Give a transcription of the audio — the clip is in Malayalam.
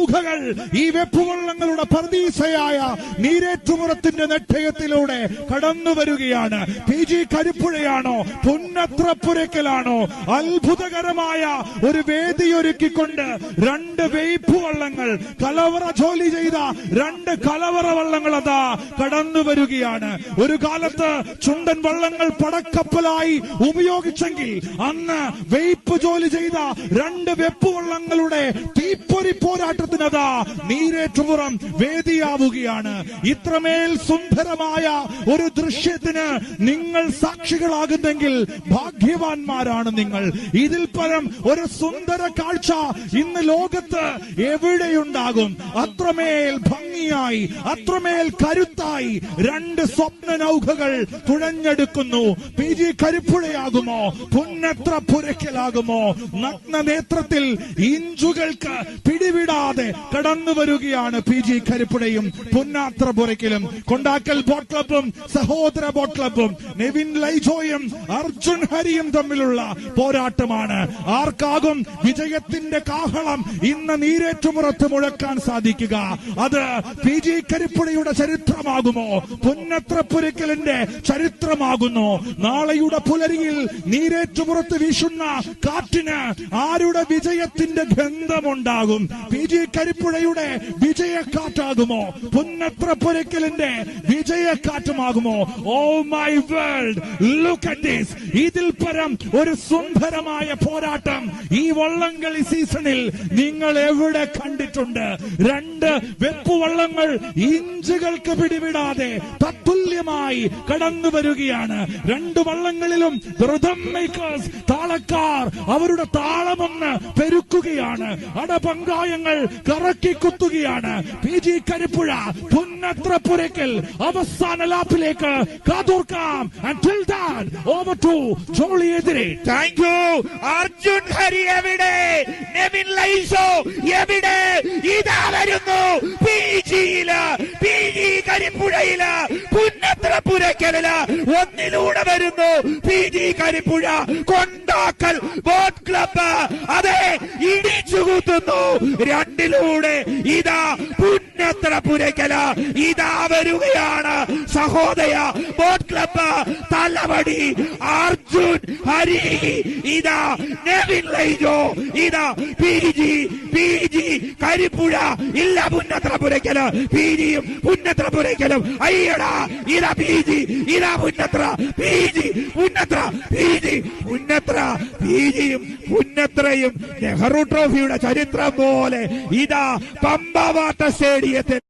നൗകകൾ ഈ വെപ്പുവള്ളങ്ങളുടെ പർദീസയായ നീരേറ്റുമുറത്തിന്റെ നെട്ടയത്തിലൂടെ കടന്നു വരികയാണ്. P G കരിപ്പുഴയാണോ? പുന്നത്രപ്പുരക്കലാണോ അത്ഭുതകരമായ ഒരു വേദിയൊരുക്കിക്കൊണ്ട് രണ്ട് വെയ്പ്പ് വള്ളങ്ങൾ കലവറ ജോലി ചെയ്ത രണ്ട് കലവറ വള്ളങ്ങൾ അതാ കടന്നു വരികയാണ്. ഒരു കാലത്ത് ചുണ്ടൻ വള്ളങ്ങൾ പടക്കപ്പലായി ഉപയോഗിച്ചെങ്കിൽ അന്ന് വെയ്പ്പ് ജോലി ചെയ്ത രണ്ട് വെപ്പ് വള്ളങ്ങളുടെ തീപ്പൊരി പോരാട്ടത്തിനതാ നീരേറ്റുപുറം വേദിയാവുകയാണ്. ഇത്രമേൽ സുന്ദരമായ ഒരു ദൃശ്യത്തിന് നിങ്ങൾ സാക്ഷികളാകുന്നെങ്കിൽ ഭാഗ്യവാന്മാരാണ് നിങ്ങൾ. ഇതിൽ പരം ഒരു സുന്ദര കാഴ്ച ഇന്ന് ലോകത്ത് എവിടെയുണ്ടാകും? അത്രമേൽ ഭംഗിയായി അത്രമേൽ കരുത്തായി രണ്ട് സ്വപ്ന നൗകകൾ തുഴഞ്ഞെടുക്കുന്നു. പി ജി കരിപ്പുഴയാകുമോ? പുന്നത്ര പുരക്കലാകുമോ നഗ്ന നേത്രത്തിൽ ഇഞ്ചുകൾക്ക് പിടിവിടാതെ കടന്നു വരികയാണ് പി ജി കരിപ്പുഴയും പുന്നാത്ര പുരക്കിലും കൊണ്ടാക്കൽ ബോട്ട് ക്ലബും സഹോദര ബോട്ട് ക്ലബും നെവിൻ ലൈജോയും അർജുൻ ഹരിയും തമ്മിലുള്ള പോരാട്ടമാണ്. ആർക്കാകും വിജയത്തിന്റെ കാഹളം ഇന്ന് നീരേറ്റുമുറത്ത് മുഴക്കാൻ സാധിക്കുക. അത് പി ജി കരിപ്പുഴയുടെ ചരിത്രമാകുമോ? പുന്നത്രപ്പുരക്കലിന്റെ ചരിത്രമാകുന്നു. നാളെയുടെ പുലരിയിൽ നീരേറ്റുപുറത്ത് വീശുന്ന കാറ്റിന് ആരുടെ വിജയത്തിന്റെ ഗന്ധമുണ്ടാകും? പി ജി കരിപ്പുഴയുടെ വിജയക്കാറ്റാകുമോ? പുന്നത്രപ്പുരക്കലിന്റെ വിജയക്കാറ്റുമാകുമോ? ഓ my world look at this. ഇതിൽ പരം ഒരു സുന്ദരമായ പോരാട്ടം ഈ വള്ളംകളി സീസണിൽ നിങ്ങൾ എവിടെ കണ്ടിട്ടുണ്ട്? രണ്ട് വെപ്പുവള്ളങ്ങൾ ഇഞ്ചുകൾക്ക് പിടിവിടാതെ തത്തുല്യമായി കടന്നു വരികയാണ്. രണ്ടു വള്ളങ്ങളിലും മേക്കേഴ്സ് താളക്കാർ അവരുടെ താളമൊന്ന് പെരുക്കുകയാണ്. അടപങ്കായങ്ങൾ കറക്കി കുത്തുകയാണ്. പി ജി കരിപ്പുഴ പുന്നത്ര പുരയ്ക്കൽ അവസാന ലാപ്പിലേക്ക് കാതോർക്കാം. Until to over to Jolly എതിരെ. താങ്ക് യു അർജുൻ ഹരി എവിടെ? നെവിൻ ലൈസോ എവിടെ? ഇതാ വരുന്നു. പി ജിയിൽ പി ജി കരിപ്പുഴയിൽ പുന്നത്ര പുരക്കലിൽ ഒന്നിലൂടെ വരുന്നു. P G Karippuzha Kondakkal boat club. അതെ ഇടിച്ചു കുത്തുന്നു. രണ്ടിലൂടെ ഇതാ പുന്നത്ര പുരക്കല ഇതാ വരുകയാണ് സഹോദയ ബോട്ട് ക്ലബ്ബ്. തലവടി അർജുൻ ഹരി ഇതാ നെവിൻ ലൈജോ ഇതാ P G P G Karippuzha. ഇല്ല പുന്നത്ര പുരയ്ക്കൽ. പി ജിയും പുന്നത്ര പുരയ്ക്കലും. അയ്യടാ ഇതാ പി ജി ഇതാ Punnathra P G Punnathra P G Punnathra P ജിയും പുന്നത്രയും നെഹ്റു ട്രോഫിയുടെ ചരിത്രം പോലെ ഇതാ പമ്പ വാട്ടർ സ്റ്റേഡിയത്തിൽ